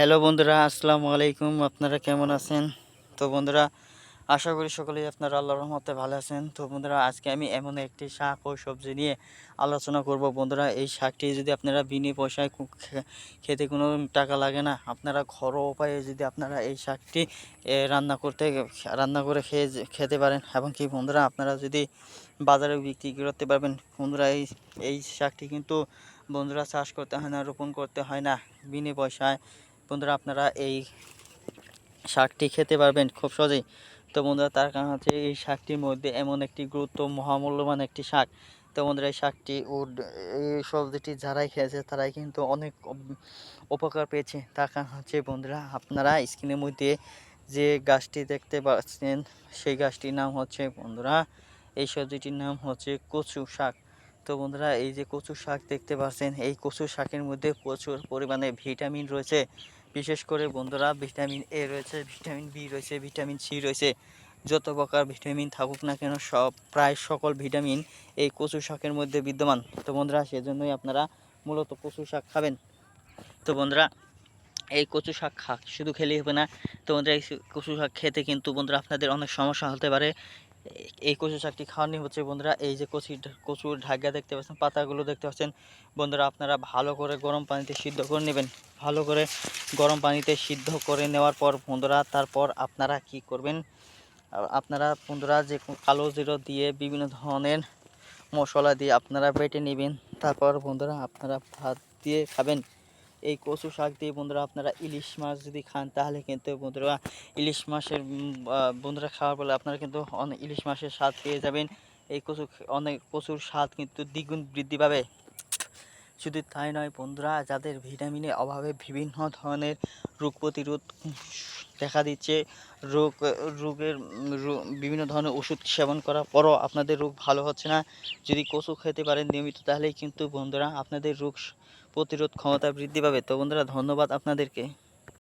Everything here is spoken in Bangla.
হ্যালো বন্ধুরা, আসসালামু আলাইকুম। আপনারা কেমন আছেন? তো বন্ধুরা, আশা করি সকলেই আপনারা আল্লাহ রহমতে ভালো আছেন। তো বন্ধুরা, আজকে আমি এমন একটি শাক ও সবজি নিয়ে আলোচনা করব। বন্ধুরা, এই শাকটি যদি আপনারা বিনি পয়সায় খেতে কোনো টাকা লাগে না, আপনারা ঘরোয়া উপায়ে যদি আপনারা এই শাকটি রান্না করতে, রান্না করে খেয়ে খেতে পারেন। এবং কি বন্ধুরা, আপনারা যদি বাজারে বিক্রি করতে পারবেন, বন্ধুরা, এই এই শাকটি কিন্তু বন্ধুরা চাষ করতে হয় না, রোপণ করতে হয় না। বিনি পয়সায় বন্ধুরা, আপনারা এই শাকটি খেতে পারবেন খুব সহজেই। তো বন্ধুরা, তার কারণ হচ্ছে এই শাকটির মধ্যে এমন একটি গুরুত্ব, মহামূল্যবান একটি শাক। তো বন্ধুরা, এই শাকটি ও এই সবজিটি যারাই খেয়েছে, তারাই কিন্তু অনেক উপকার পেয়েছে। তার কারণ হচ্ছে বন্ধুরা, আপনারা স্ক্রিনের মধ্যে যে গাছটি দেখতে পাচ্ছেন, সেই গাছটির নাম হচ্ছে বন্ধুরা, এই সবজিটির নাম হচ্ছে কচু শাক। তো বন্ধুরা, এই যে কচু শাক দেখতে পাচ্ছেন, এই কচু শাকের মধ্যে প্রচুর পরিমাণে ভিটামিন রয়েছে। বিশেষ করে বন্ধুরা, ভিটামিন এ রয়েছে, ভিটামিন বি রয়েছে, ভিটামিন সি রয়েছে, যত প্রকার ভিটামিন থাকুক না কেন, সব, প্রায় সকল ভিটামিন এই কচু শাকের মধ্যে বিদ্যমান। তো বন্ধুরা, সেজন্যই আপনারা মূলত কচু শাক খাবেন। তো বন্ধুরা, এই কচু শাক খা, শুধু খেলেই হবে না। তো বন্ধুরা, এই কচু শাক খেতে কিন্তু বন্ধুরা আপনাদের অনেক সমস্যা হতে পারে। এই- কচু শাকটি খাওয়ানি হচ্ছে বন্ধুরা। এই যে কচি কচুর ঢাকা দেখতে পাচ্ছেন, পাতাগুলো দেখতে পাচ্ছেন। বন্ধুরা, আপনারা ভালো করে গরম পানিতে সিদ্ধ করে নেবেন। ভালো করে গরম পানিতে সিদ্ধ করে নেওয়ার পর বন্ধুরা, তারপর আপনারা কি করবেন? আপনারা বন্ধুরা যে কালো জিরো দিয়ে বিভিন্ন ধরনের মশলা দিয়ে আপনারা বেটে নেবেন। তারপর বন্ধুরা, আপনারা ভাত দিয়ে খাবেন। এই কচু শাক দিয়ে বন্ধুরা আপনারা ইলিশ মাছ যদি খান, তাহলে কিন্তু বন্ধুরা ইলিশ মাছের বন্ধুরা খাওয়ার ফলে আপনারা কিন্তু অনেক ইলিশ মাছের স্বাদ পেয়ে যাবেন। এই কচু অনেক কচুর স্বাদ কিন্তু দ্বিগুণ বৃদ্ধি পাবে। শুধু তাই নয় বন্ধুরা, যাদের ভিটামিনের অভাবে বিভিন্ন ধরনের রোগ প্রতিরোধ দেখা দিচ্ছে, রোগ, রোগের বিভিন্ন ধরনের ওষুধ সেবন করার পরও আপনাদের রোগ ভালো হচ্ছে না। যদি কচু খেতে পারেন নিয়মিত, তাহলেই কিন্তু বন্ধুরা আপনাদের রোগ প্রতিরোধ ক্ষমতা বৃদ্ধি পাবে। তো বন্ধুরা, ধন্যবাদ আপনাদেরকে।